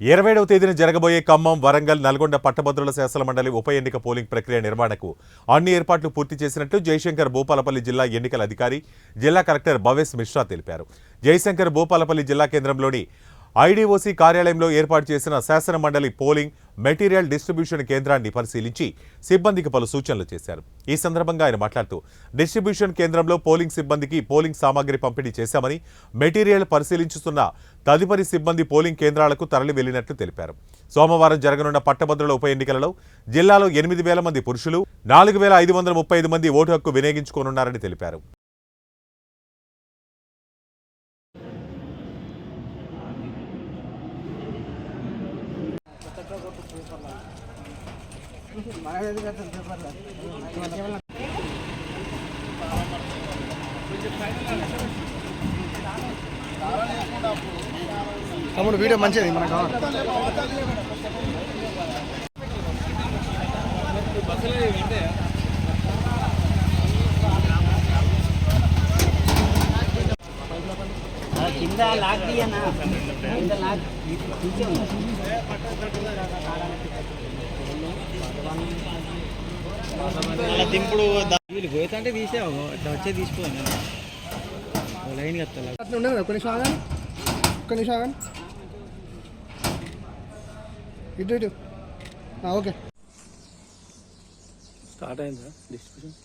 ఇరవైడవ తేదీన జరగబోయే ఖమ్మం వరంగల్ నల్గొండ పట్టభద్రుల శాసన మండలి ఉప ఎన్నిక పోలింగ్ ప్రక్రియ నిర్వహణకు అన్ని ఏర్పాట్లు పూర్తి చేసినట్టు జయశంకర్ భూపాలపల్లి జిల్లా ఎన్నికల అధికారి జిల్లా కలెక్టర్ భవేశ్ మిశ్రా తెలిపారు. జయశంకర్ భూపాలపల్లి జిల్లా కేంద్రంలోని ఐడీఓసీ కార్యాలయంలో ఏర్పాటు చేసిన శాసన మండలి పోలింగ్ మెటీరియల్ డిస్ట్రిబ్యూషన్ కేంద్రాన్ని పరిశీలించి సిబ్బందికి పలు సూచనలు చేశారు. ఈ సందర్భంగా ఆయన మాట్లాడుతూ డిస్ట్రిబ్యూషన్ కేంద్రంలో పోలింగ్ సిబ్బందికి పోలింగ్ సామాగ్రి పంపిణీ చేశామని మెటీరియల్ పరిశీలించుతున్న తదుపరి సిబ్బంది పోలింగ్ కేంద్రాలకు తరలి వెళ్ళినట్లు తెలిపారు. సోమవారం జరగనున్న పట్టభద్రుల ఉప ఎన్నికలలో జిల్లాలో ఎనిమిది వేల మంది పురుషులు నాలుగు వేల ఐదు వందల ముప్పై ఐదు మంది ఓటు హక్కు వినియోగించుకోనున్నారని తెలిపారు. తమ్ముడు వీడియో మంచిది మనకు కావాలి కింద లాక్ కింద దింపుడు వీళ్ళు గోతంటే తీసావు అట్లా వచ్చే తీసుకోను లైన్ కత్తా అట్లా ఉండదు ఆగాను ఒక్క నిమిషం ఆగాను ఇటు ఇటు. ఓకే. స్టార్ట్ అయిందా? డిస్ట్రిబ్యూషన్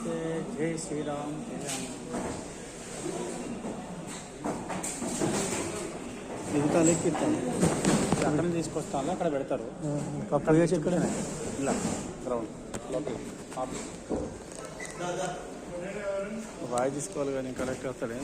నమస్తే. జై శ్రీరామ్. ఇంత లెక్కిస్తాను అక్కడ తీసుకొస్తాను అక్కడ పెడతారు. అక్కడ వేసి ఇక్కడ ఇలా గ్రౌండ్ లోపల వాయి తీసుకోవాలి కానీ కరెక్ట్ వస్తాడే